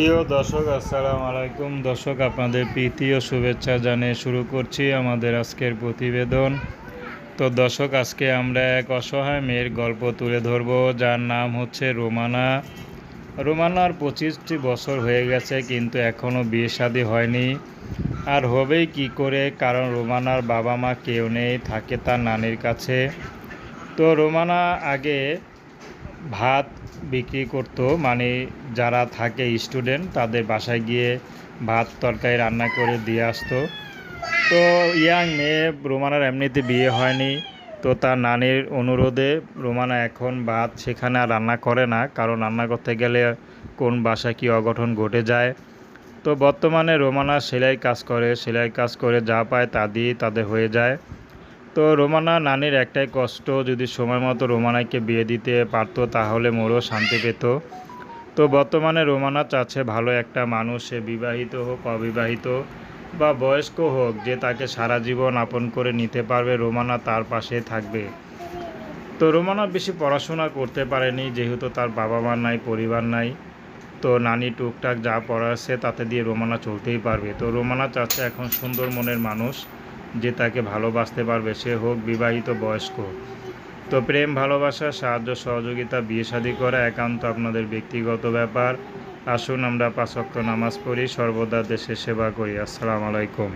প্রিয় দর্শক, আসসালামু আলাইকুম। দর্শক, আপনাদের প্রীতি ও শুভেচ্ছা জানিয়ে শুরু করছি আমাদের আজকের প্রতিবেদন। তো দর্শক, আজকে আমরা এক অসহায় মেয়ের গল্প তুলে ধরব, যার নাম হচ্ছে রোমানা। রোমানার পঁচিশটি বছর হয়ে গেছে, কিন্তু এখনও বিয়ে শাদী হয়নি। আর হবেই কি করে, কারণ রোমানার বাবা মা কেউ নেই, থাকে তার নানির কাছে। তো রোমানা আগে ভাত বিক্রি করতো মানে যারা থাকে স্টুডেন্ট তাদের বাসায় গিয়ে ভাত তরকারি রান্না করে দিয়ে আসতো। তো ইয়াং মেয়ে রোমানার এমনিতে বিয়ে হয়নি, তো তার নানির অনুরোধে রোমানা এখন ভাত সেখানে আর রান্না করে না, কারণ রান্না করতে গেলে কোন বাসায় কী অঘটন ঘটে যায়। তো বর্তমানে রোমানা সেলাই কাজ করে, সেলাই কাজ করে যা পায় তা দিয়েই তাদের হয়ে যায়। তো রোমানা, নানির একটাই কষ্ট, যদি সময় মতো রোমানাকে বিয়ে দিতে পারতো তাহলে মোরও শান্তি পেত। তো বর্তমানে রোমানা চাচ্ছে ভালো একটা মানুষ, সে বিবাহিত হোক, অবিবাহিত বা বয়স্ক হোক, যে তাকে সারা জীবন আপন করে নিতে পারবে, রোমানা তার পাশে থাকবে। তো রোমানা বেশি পড়াশোনা করতে পারেনি, যেহেতু তার বাবা মা নাই, পরিবার নাই। তো নানি টুকটাক যা পড়াচ্ছে তাতে দিয়ে রোমানা চলতেই পারবে। তো রোমানা চাচ্ছে এখন সুন্দর মনের মানুষ। যে তাকে ভালোবাসতে পারবে, সে হোক বিবাহিত, বয়স্ক তো প্রেম, ভালোবাসা, সাহায্য, সহযোগিতা, বিয়ে শাদী করা একান্ত আপনাদের ব্যক্তিগত ব্যাপার। আসুন আমরা পাঁচক্ত নামাজ পড়ি, সর্বদা দেশের সেবা করি। আসসালামু আলাইকুম।